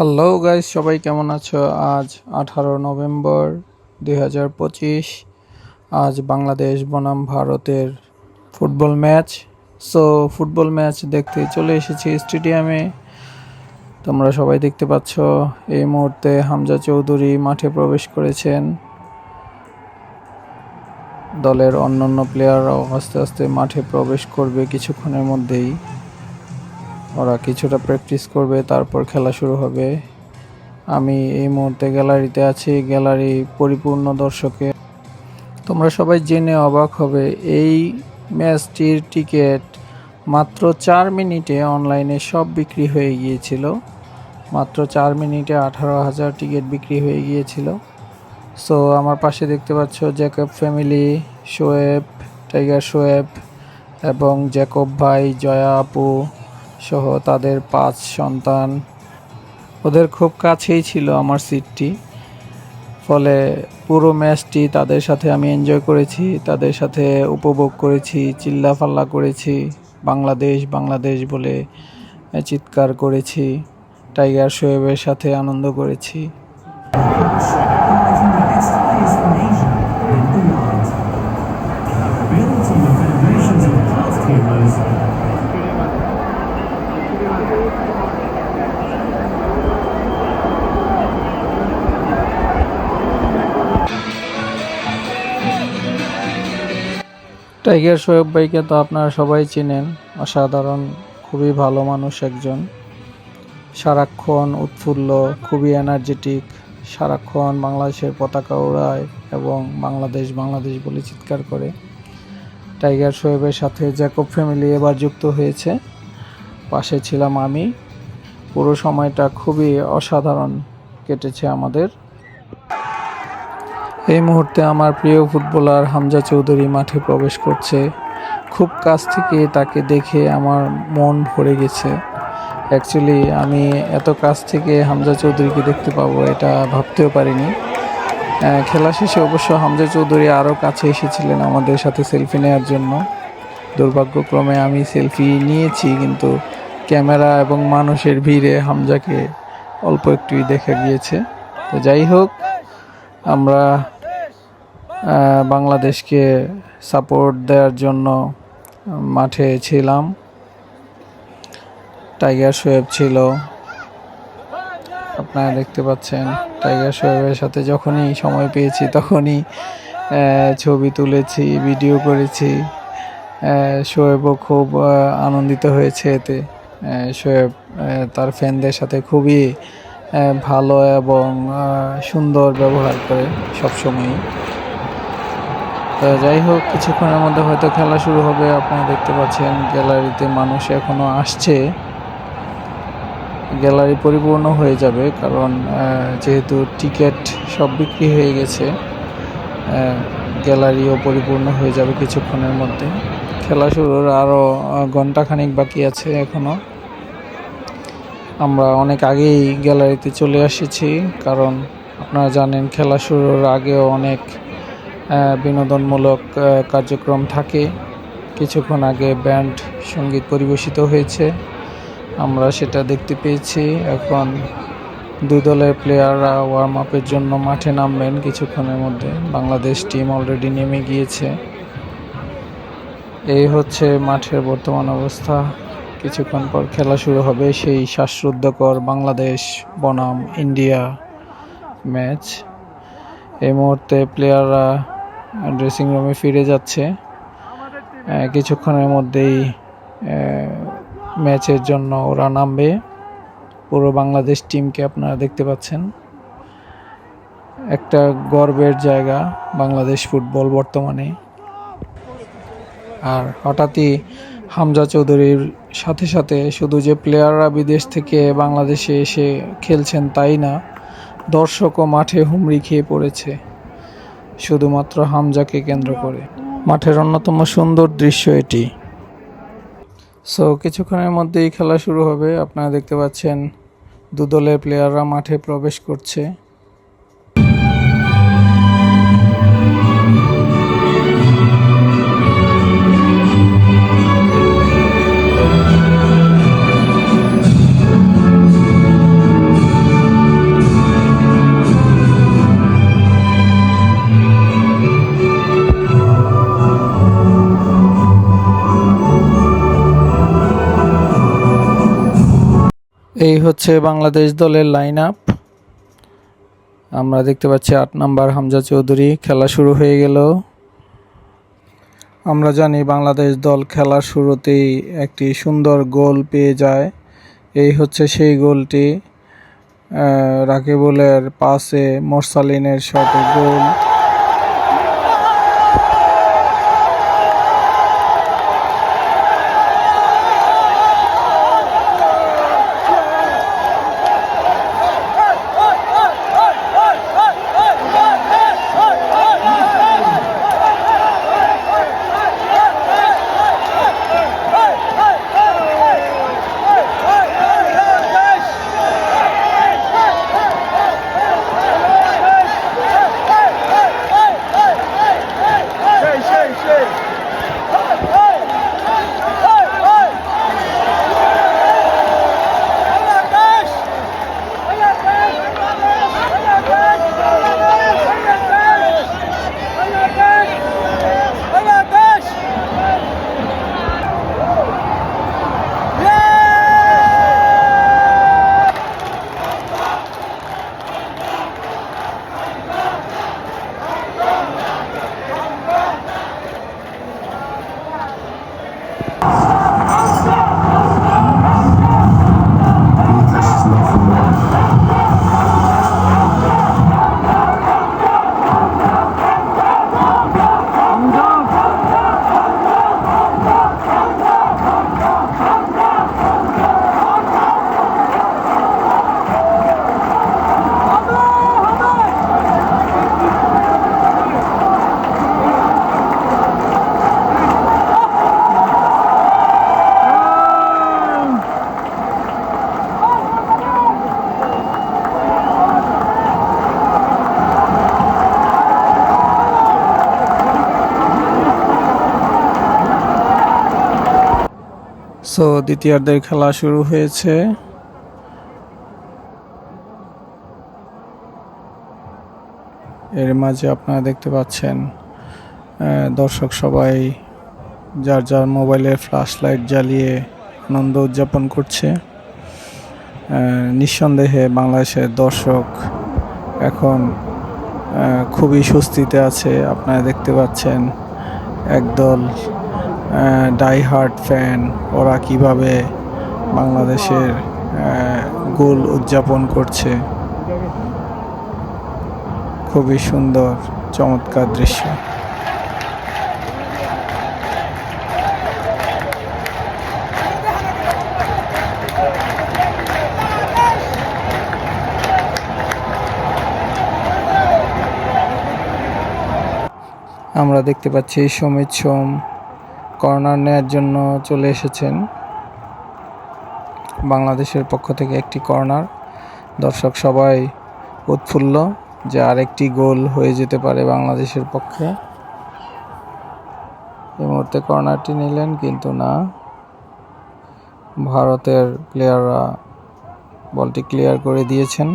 Hello guys সবাই কেমন আছো? আজ আঠারো নভেম্বর দুই হাজার পঁচিশ। আজ বাংলাদেশ বনাম ভারতের football match. So football match দেখতে চলে এসেছি স্টেডিয়ামে। তোমরা সবাই দেখতে পাচ্ছ, এই মুহূর্তে হামজা চৌধুরী মাঠে প্রবেশ করেছেন। দলের অন্যান্য প্লেয়াররাও আস্তে আস্তে মাঠে প্রবেশ করবে কিছুক্ষণের মধ্যেই। ওরা কিছুটা প্র্যাকটিস করবে, তারপর খেলা শুরু হবে। আমি এই মুহূর্তে গ্যালারিতে আছি গ্যালারি পরিপূর্ণ দর্শকে। তোমরা সবাই জেনে অবাক হবে, এই ম্যাচটির টিকিট মাত্র চার মিনিটে অনলাইনে সব বিক্রি হয়ে গিয়েছিল। মাত্র চার মিনিটে আঠারো হাজার টিকিট বিক্রি হয়ে গিয়েছিল। সো আমার পাশে দেখতে পাচ্ছ Jacob family Shoaib tiger Shoaib এবং জ্যাকব ভাই, জয়া আপু। সহ তাদের পাঁচ সন্তান। ওদের খুব কাছেই ছিল আমার সিটটি। ফলে পুরো ম্যাচটি তাদের সাথে আমি এনজয় করেছি, তাদের সাথে উপভোগ করেছি, চিল্লাফাল্লা করেছি, বাংলাদেশ বাংলাদেশ বলে চিৎকার করেছি, টাইগার শোয়েবের সাথে আনন্দ করেছি। টাইগার শোয়েব ভাইকে তো আপনারা সবাই চেনেন। অসাধারণ, খুবই ভালো মানুষ একজন। সারাক্ষণ উৎফুল্ল, খুবই এনার্জেটিক সারাক্ষণ বাংলাদেশের পতাকা ওড়ায় এবং বাংলাদেশ বাংলাদেশ বলে চিৎকার করে। টাইগার শোয়েবের সাথে জ্যাকব ফ্যামিলি এবার যুক্ত হয়েছে। পাশে ছিলাম আমি। পুরো সময়টা খুবই অসাধারণ কেটেছে আমাদের। এই মুহূর্তে আমার প্রিয় ফুটবলার হামজা চৌধুরী মাঠে প্রবেশ করছে। খুব কাছ থেকে তাকে দেখে আমার মন ভরে গেছে। অ্যাকচুয়ালি আমি এত কাছ থেকে হামজা চৌধুরীকে দেখতে পাবো এটা ভাবতেও পারিনি। খেলা শেষে অবশ্য হামজা চৌধুরী আরও কাছে এসেছিলেন আমাদের সাথে সেলফি নেওয়ার জন্য। দুর্ভাগ্যক্রমে আমি সেলফি নিয়েছি, কিন্তু ক্যামেরা এবং মানুষের ভিড়ে হামজাকে অল্প একটুই দেখা গিয়েছে। তো যাই হোক, আমরা বাংলাদেশকে সাপোর্ট দেওয়ার জন্য মাঠে ছিলাম। টাইগার শোয়েব ছিল। আপনারা দেখতে পাচ্ছেন টাইগার শোয়েবের সাথে যখনই সময় পেয়েছি তখনই ছবি তুলেছি ভিডিও করেছি। শোয়েবও খুব আনন্দিত হয়েছে এতে। শোয়েব তার ফ্যানদের সাথে খুবই ভালো এবং সুন্দর ব্যবহার করে সবসময়ই। তো যাই হোক, কিছুক্ষণের মধ্যে হয়তো খেলা শুরু হবে। আপনারা দেখতে পাচ্ছেন, গ্যালারিতে মানুষ এখনও আসছে। গ্যালারি পরিপূর্ণ হয়ে যাবে, কারণ যেহেতু টিকিট সব বিক্রি হয়ে গেছে গ্যালারিও পরিপূর্ণ হয়ে যাবে কিছুক্ষণের মধ্যে। খেলা শুরুর আরও ঘন্টাখানিক বাকি আছে এখনও। আমরা অনেক আগেই গ্যালারিতে চলে এসেছি, কারণ আপনারা জানেন, খেলা শুরুর আগেও অনেক বিনোদনমূলক কার্যক্রম থাকে। কিছুক্ষণ আগে ব্যান্ড সংগীত পরিবেশিত হয়েছে। আমরা সেটা দেখতে পেয়েছি। এখন দুই দলের প্লেয়াররা ওয়ার্ম আপের জন্য মাঠে নামবেন। কিছুক্ষণের মধ্যে বাংলাদেশ টিম অলরেডি নেমে গিয়েছে। এই হচ্ছে মাঠের বর্তমান অবস্থা। কিছুক্ষণ পর খেলা শুরু হবে সেই শ্বাসরুদ্ধকর বাংলাদেশ বনাম ইন্ডিয়া ম্যাচ। এই মুহূর্তে প্লেয়াররা ড্রেসিং রুমে ফিরে যাচ্ছে। কিছুক্ষণের মধ্যেই ম্যাচের জন্য ওরা নামবে। পুরো বাংলাদেশ টিমকে আপনারা দেখতে পাচ্ছেন। একটা গর্বের জায়গা বাংলাদেশ ফুটবল বর্তমানে। আর হঠাৎই হামজা চৌধুরীর সাথে সাথে শুধু যে প্লেয়াররা বিদেশ থেকে বাংলাদেশে এসে খেলছেন তাই না, দর্শকও মাঠে হুমড়ি খেয়ে পড়েছে। শুধুমাত্র হামজাকে কেন্দ্র করে। মাঠের অন্যতম সুন্দর দৃশ্য এটি। সো কিছুক্ষণের মধ্যেই খেলা শুরু হবে। আপনারা দেখতে পাচ্ছেন দুদলের প্লেয়াররা মাঠে প্রবেশ করছে। এই হচ্ছে বাংলাদেশ দলের লাইন আপ আমরা দেখতে পাচ্ছি আট নাম্বার হামজা চৌধুরী, খেলা শুরু হয়ে গেল। আমরা জানি বাংলাদেশ দল খেলার শুরুতেই একটি সুন্দর গোল পেয়ে যায়। এই হচ্ছে সেই গোলটি। রাকিবুলের পাসে মোরসালিনের শটে গোল। সো দ্বিতীয়ার্ধের খেলা শুরু হয়েছে। এর মাঝে আপনারা দেখতে পাচ্ছেন দর্শক সবাই যার যার মোবাইলে ফ্ল্যাশ লাইট জ্বালিয়ে আনন্দ উদযাপন করছে। নিঃসন্দেহে বাংলাদেশের দর্শক এখন খুবই স্বস্তিতে আছে। আপনারা দেখতে পাচ্ছেন, একদল ডাই হার্ট ফ্যান ওরা কীভাবে বাংলাদেশের গোল উদযাপন করছে। খুবই সুন্দর, চমৎকার দৃশ্য। আমরা দেখতে পাচ্ছি সমিত সোম কর্নার নেয়ার জন্য চলে এসেছেন। বাংলাদেশের পক্ষ থেকে একটি কর্নার। দর্শক, সবাই উৎফুল্ল যে আরেকটি গোল হয়ে যেতে পারে বাংলাদেশের পক্ষে। এই মুহূর্তে কর্নারটি নিলেন, কিন্তু না। ভারতের প্লেয়াররা বলটি ক্লিয়ার করে দিয়েছেন।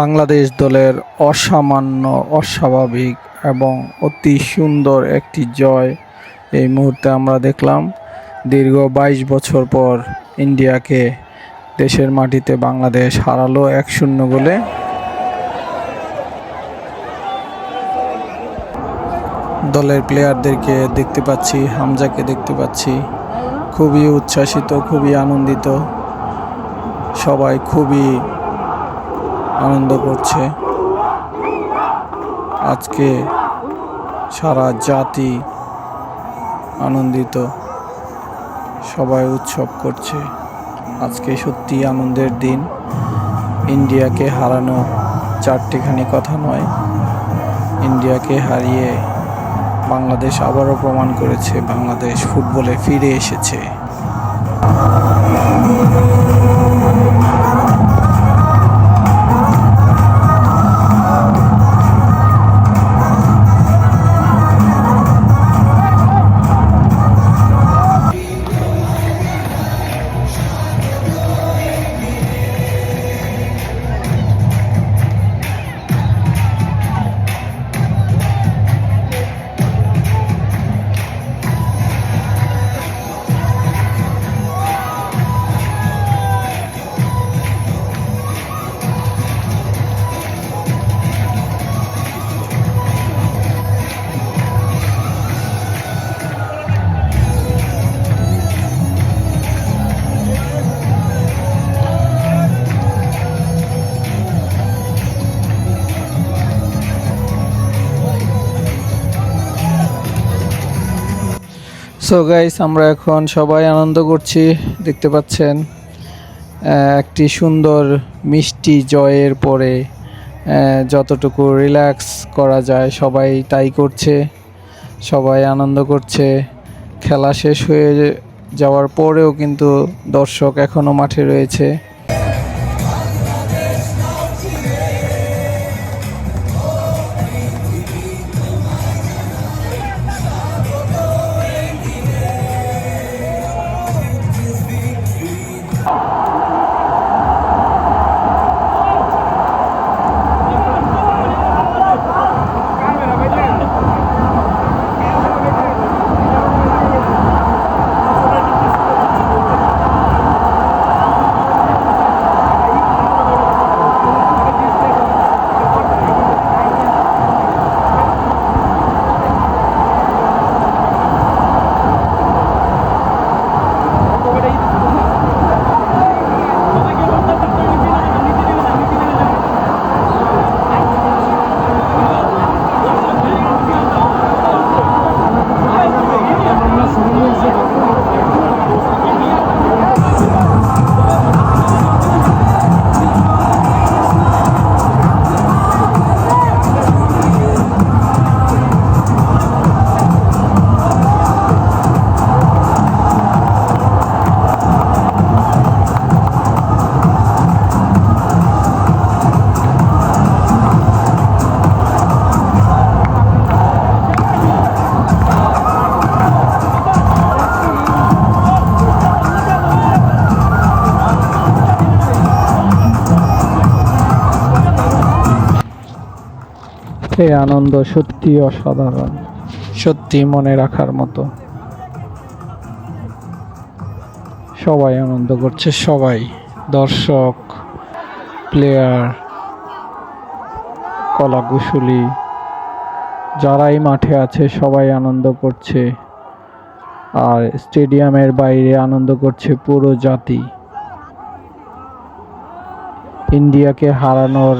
বাংলাদেশ দলের অসামান্য, অস্বাভাবিক এবং অতি সুন্দর একটি জয় এই মুহূর্তে আমরা দেখলাম। দীর্ঘ বাইশ বছর পর ইন্ডিয়াকে দেশের মাটিতে বাংলাদেশ হারালো এক শূন্য গোলে। দলের প্লেয়ারদেরকে দেখতে পাচ্ছি, হামজাকে দেখতে পাচ্ছি। খুবই উচ্ছ্বাসিত, খুবই আনন্দিত। সবাই খুবই আনন্দ করছে। আজকে সারা জাতি আনন্দিত। সবাই উৎসব করছে। আজকে সত্যি আনন্দের দিন। ইন্ডিয়াকে হারানো চারটিখানি কথা নয়। ইন্ডিয়াকে হারিয়ে বাংলাদেশ আবারও প্রমাণ করেছে। বাংলাদেশ ফুটবলে ফিরে এসেছে। সো গাইস আমরা এখন সবাই আনন্দ করছি। দেখতে পাচ্ছেন একটি সুন্দর মিষ্টি জয়ের পরে যতটুকু রিল্যাক্স করা যায়, সবাই তাই করছে, সবাই আনন্দ করছে। খেলা শেষ হয়ে যাওয়ার পরেও কিন্তু দর্শক এখনও মাঠে রয়েছে। এই আনন্দ সত্যি অসাধারণ, সত্যি মনে রাখার মতো। সবাই আনন্দ করছে, সবাই দর্শক প্লেয়ার কলাকুশলী যারাই মাঠে আছে সবাই আনন্দ করছে। আর স্টেডিয়ামের বাইরে আনন্দ করছে পুরো জাতি। ইন্ডিয়াকে হারানোর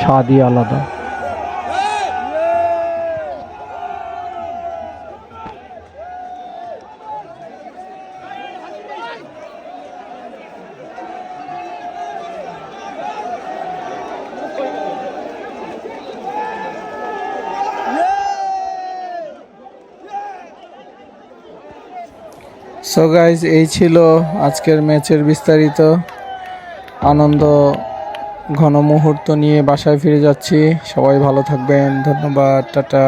স্বাদই আলাদা। সো গাইজ এই ছিল আজকের ম্যাচের বিস্তারিত আনন্দ ঘন মুহূর্ত নিয়ে বাসায় ফিরে যাচ্ছি। সবাই ভালো থাকবেন। ধন্যবাদ। টাটা।